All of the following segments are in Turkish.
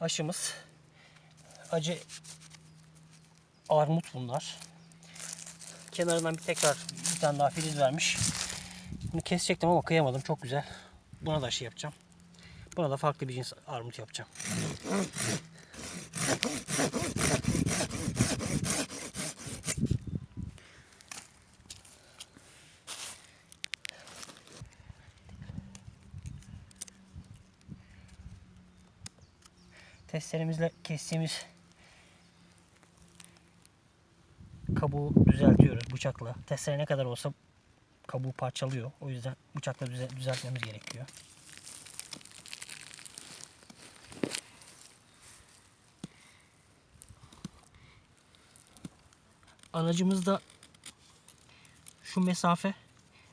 aşımız. Acı armut bunlar. Kenarından bir tekrar bir tane daha filiz vermiş. Bunu kesecektim ama kıyamadım. Çok güzel. Buna da aşı yapacağım. Buna da farklı bir cins armut yapacağım. Testlerimizle kestiğimiz kabuğu düzeltiyoruz bıçakla. Testere ne kadar olsa kabuğu parçalıyor. O yüzden bıçakla düze- düzeltmemiz gerekiyor. Anacımızda şu mesafe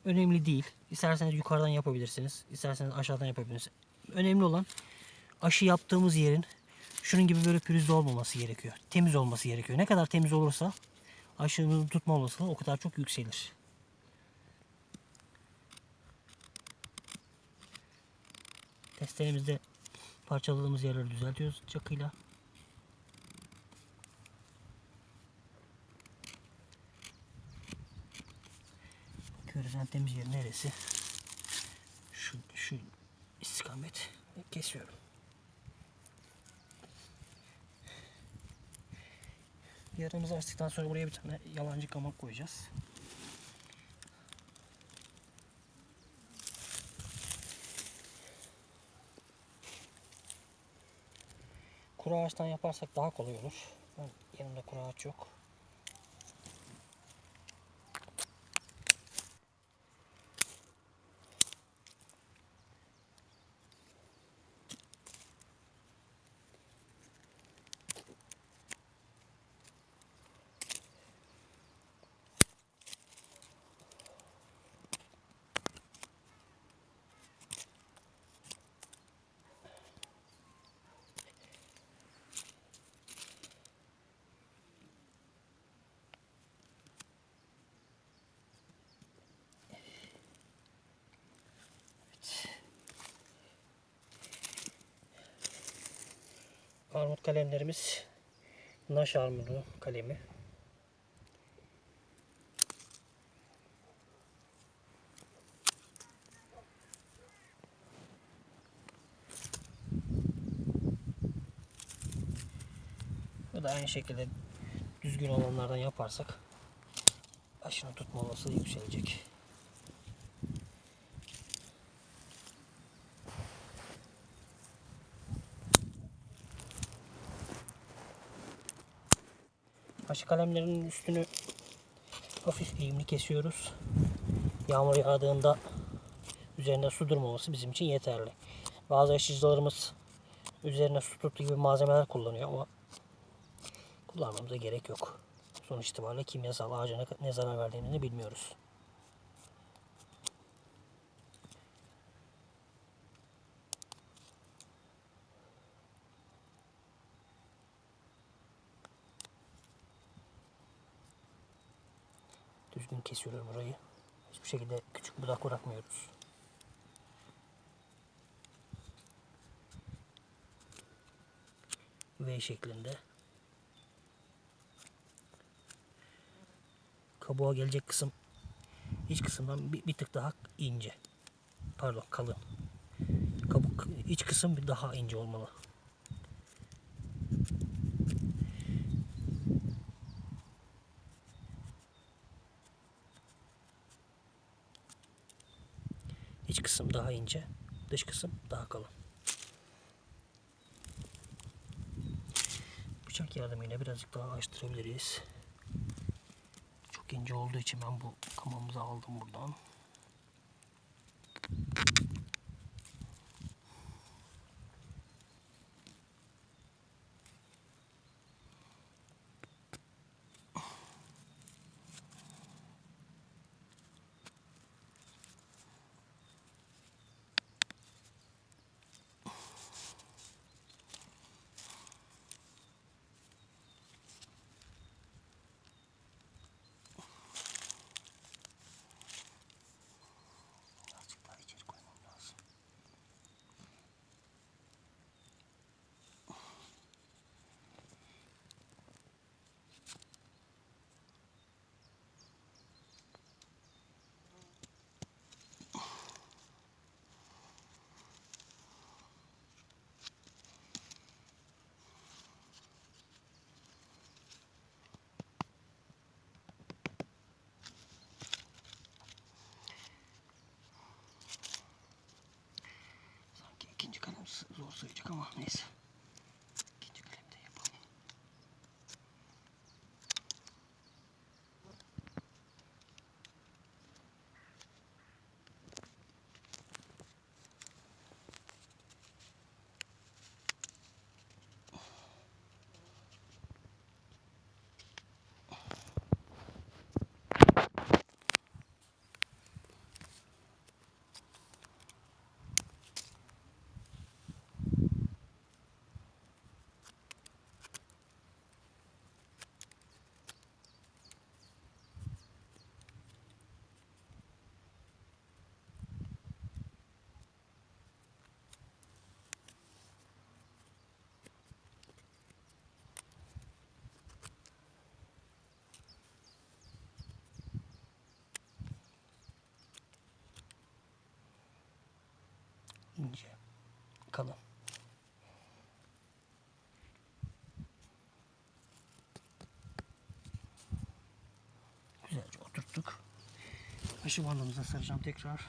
önemli değil. İsterseniz yukarıdan yapabilirsiniz. isterseniz aşağıdan yapabilirsiniz. Önemli olan aşı yaptığımız yerin şunun gibi böyle pürüzlü olmaması gerekiyor. Temiz olması gerekiyor. Ne kadar temiz olursa aşının tutma olasılığı o kadar çok yükselir. Testlerimizde parçaladığımız yerleri düzeltiyoruz çakıyla. Bakıyoruz en temiz yer neresi? Şu, şu istikamet kesiyorum. Yarımızı açtıktan sonra buraya bir tane yalancı kamak koyacağız. Kuru ağaçtan yaparsak daha kolay olur. Yanımda kuru ağaç yok. Armut kalemlerimiz Naş armudu kalemi. Bu da aynı şekilde düzgün olanlardan yaparsak aşını tutma olasılığı yükselecek. Aşı kalemlerinin üstünü hafif eğimli kesiyoruz. Yağmur yağdığında üzerine su durmaması bizim için yeterli. Bazı aşıcılarımız üzerine su tuttu gibi malzemeler kullanıyor ama kullanmamıza gerek yok. Sonuç itibariyle kimyasal ağaca ne- zarar verdiğini bilmiyoruz. Düzgün kesiyoruz burayı. Hiçbir şekilde küçük budak bırakmıyoruz. V şeklinde. Kabuğa gelecek kısım iç kısımdan bir, bir tık daha ince. Pardon kalın. Kabuk iç kısım bir daha ince olmalı. İç kısım daha ince, dış kısım daha kalın. Bıçak yardımıyla birazcık daha açtırabiliriz. Çok ince olduğu için ben bu kamamızı aldım buradan. Tamam neyse. İnce, kalın. Güzelce oturttuk. Aşı bandımıza saracağım tekrar.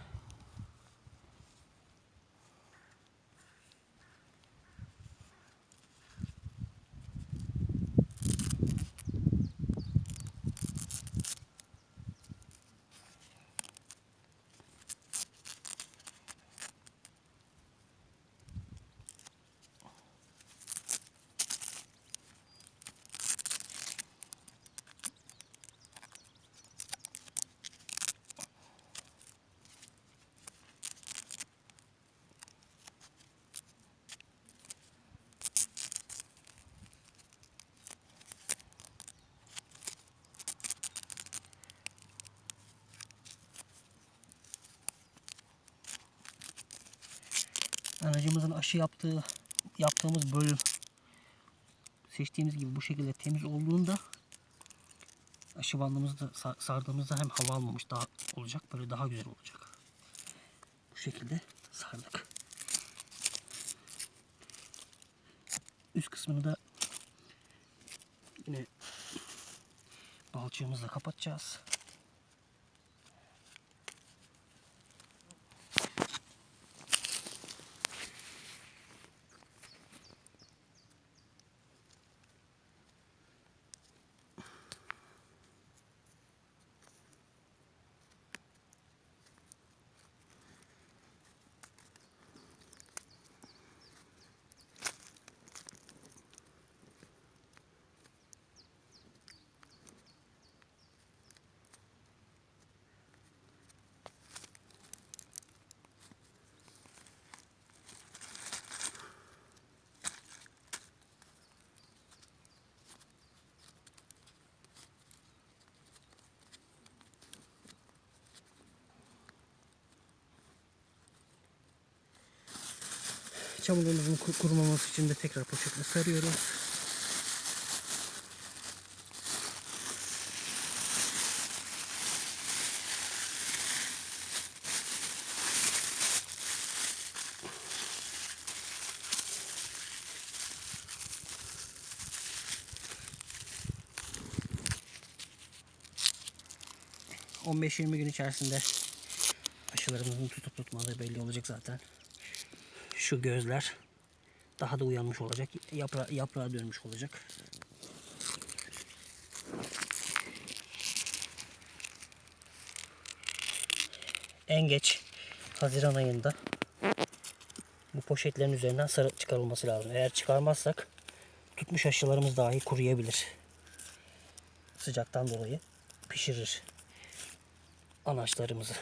Aracımızın aşı yaptığı yaptığımız bölüm seçtiğimiz gibi bu şekilde temiz olduğunda aşı bandımızı da sa- sardığımızda hem hava almamış daha olacak böyle daha güzel olacak. Bu şekilde sardık. Üst kısmını da yine balçığımızla kapatacağız. Çamurlarımızın ku- kurumaması için de tekrar poşetle sarıyoruz. ...15-20 gün içerisinde aşılarımızın tutup tutmadığı belli olacak zaten şu gözler daha da uyanmış olacak. Yapra yaprağa dönmüş olacak. En geç Haziran ayında bu poşetlerin üzerinden sarı çıkarılması lazım. Eğer çıkarmazsak tutmuş aşılarımız dahi kuruyabilir. Sıcaktan dolayı pişirir anaçlarımızı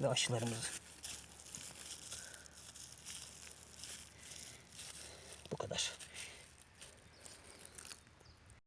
ve aşılarımızı. Kadar.